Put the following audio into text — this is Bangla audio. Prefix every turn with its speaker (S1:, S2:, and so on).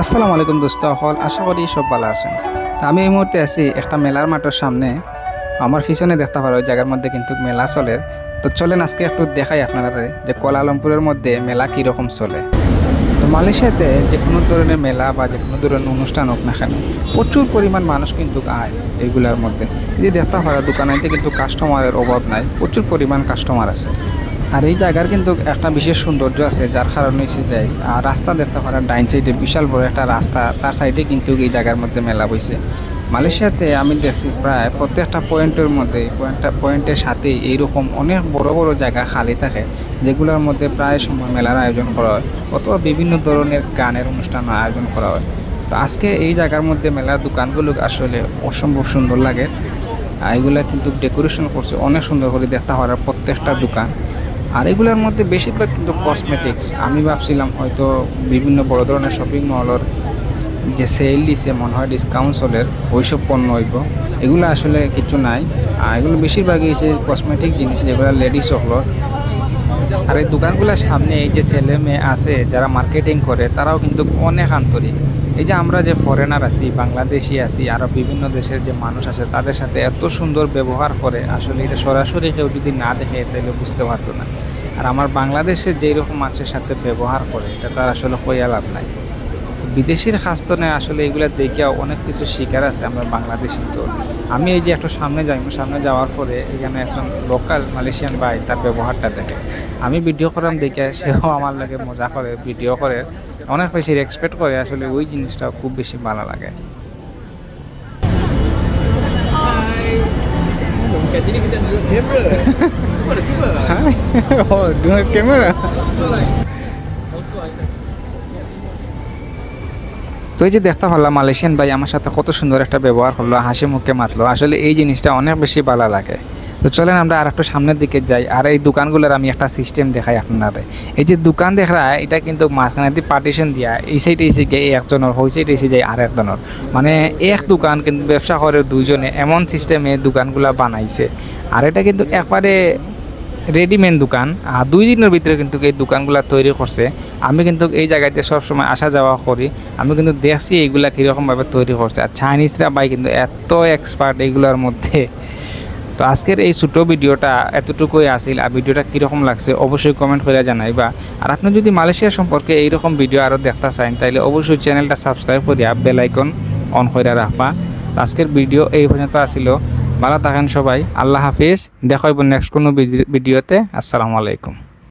S1: আসসালামু আলাইকুম দোস্ত, হল আশা করি সব ভালো আছেন। তা আমি এই মুহূর্তে আছি একটা মেলার মাঠের সামনে। আমার পিছনে দেখতে পারো জায়গার মধ্যে কিন্তু মেলা চলে। তো চলেন আজকে একটু দেখাই আপনারা যে কোলালামপুরের মধ্যে মেলা কীরকম চলে। তো মালয়েশিয়াতে যে কোনো ধরনের মেলা বা যে কোনো ধরনের অনুষ্ঠান হোক না কেন, প্রচুর পরিমাণ মানুষ কিন্তু আয় এইগুলোর মধ্যে। যে দেখতে পারো দোকানাইতে কিন্তু কাস্টমারের অভাব নাই, প্রচুর পরিমাণ কাস্টমার আছে। আর এই জায়গার কিন্তু একটা বিশেষ সৌন্দর্য আছে, যার কারণে এসে যায় আর রাস্তা দেখতে পারেন, ডাইন সাইডে বিশাল বড় একটা রাস্তা, তার সাইডে কিন্তু এই জায়গার মধ্যে মেলা বইছে। মালয়েশিয়াতে আমি দেখছি প্রায় প্রত্যেকটা পয়েন্টের মধ্যে, পয়েন্টটা, পয়েন্টের সাথে এইরকম অনেক বড় বড় জায়গা খালি থাকে, যেগুলোর মধ্যে প্রায় সময় মেলার আয়োজন করা হয়, অথবা বিভিন্ন ধরনের গানের অনুষ্ঠান আয়োজন করা হয়। তো আজকে এই জায়গার মধ্যে মেলার দোকানগুলো আসলে অসম্ভব সুন্দর লাগে। এগুলা কিন্তু ডেকোরেশন করছে, অনেক সুন্দর করে দেখতে পাওয়ার প্রত্যেকটা দোকান। আর এগুলোর মধ্যে বেশিরভাগ কিন্তু কসমেটিক্স আমি ভাবছিলাম হয়তো বিভিন্ন বড় ধরনের শপিং মলের যে সেল দিছে, মনে হয় ডিসকাউন্ট সেলের ওইসব পণ্য হইব। এগুলো আসলে কিছু নাই। আর এগুলো বেশিরভাগই হচ্ছে কসমেটিক জিনিস যেগুলো লেডিস হকলোর আর এই দোকানগুলোর সামনে এই যে ছেলে মেয়ে আছে, যারা মার্কেটিং করে, তারাও কিন্তু অনেক আন্তরিক। এই যে আমরা যে ফরেনার আছি, বাংলাদেশি আছি আরও বিভিন্ন দেশের যে মানুষ আছে, তাদের সাথে এত সুন্দর ব্যবহার করে, আসলে এটা সরাসরি কেউ যদি না দেখে, তাহলে বুঝতে পারতো না। আর আমার বাংলাদেশের যেই রকম মানুষের সাথে ব্যবহার করে, এটা তার আসলে হইয়া লাভ নাই। বিদেশির খাস্তনে আসলে এগুলো দেখিয়া অনেক কিছু শিকার আছে আমরা বাংলাদেশি তো আমি এই যে একটু সামনে যাই সামনে যাওয়ার পরে এখানে একজন লোকাল মালয়েশিয়ান ভাই তার ব্যবহারটা দেখে আমি ভিডিও করাম দেখে সেও আমার লাগে মজা করে ভিডিও করে অনেক বেশি রেসপেক্ট করে আসলে ওই জিনিসটা খুব বেশি ভালো লাগে
S2: Kat sini kita duduk kamera. Semua dah semua.
S1: oh, dengan kamera তো এই যে দেখতে পারলাম, মালয়েশিয়ান ভাই আমার সাথে কত সুন্দর একটা ব্যবহার করল, হাসি মুখে মাতলো। আসলে এই জিনিসটা অনেক বেশি ভালো লাগে। তো চলেন আমরা আর একটু সামনের দিকে যাই। আর এই দোকানগুলোর আমি একটা সিস্টেম দেখাই আপনাদের। এই যে দোকান দেখা, এটা কিন্তু মাঝখানে দিয়ে পার্টিশন দিয়া, এই সাইডে এসে গিয়ে একজনের, ওই সাইডে এসে যায় আর একজনের। মানে এক দোকান কিন্তু ব্যবসা করে দুইজনে, এমন সিস্টেমে দোকানগুলা বানাইছে। আর এটা কিন্তু একবারে রেডিমেড দোকান। দুই দিনের ভিতরে কিন্তু এই দোকানগুলো তৈরি করছে। আমি কিন্তু এই জায়গাতে সবসময় আসা যাওয়া করি। আমি কিন্তু দেখছি এইগুলা কীরকমভাবে তৈরি করছে। আর চাইনিজরা ভাই কিন্তু এত এক্সপার্ট এইগুলোর মধ্যে। তো আজকের এই ছোটো ভিডিওটা এতটুকুই আসিল আর ভিডিওটা কীরকম লাগছে অবশ্যই কমেন্ট করে জানাইবা। আর আপনি যদি মালয়েশিয়া সম্পর্কে এইরকম ভিডিও আরও দেখতে চান তাহলে অবশ্যই চ্যানেলটা সাবস্ক্রাইব করিয়া বেল আইকন অন করে রাখবা। আজকের ভিডিও এই পর্যন্ত আসিল ভালো থাকেন সবাই। আল্লাহ হাফিজ। দেখাইব নেক্সট কোনো ভিডিওতে। আসসালামু আলাইকুম।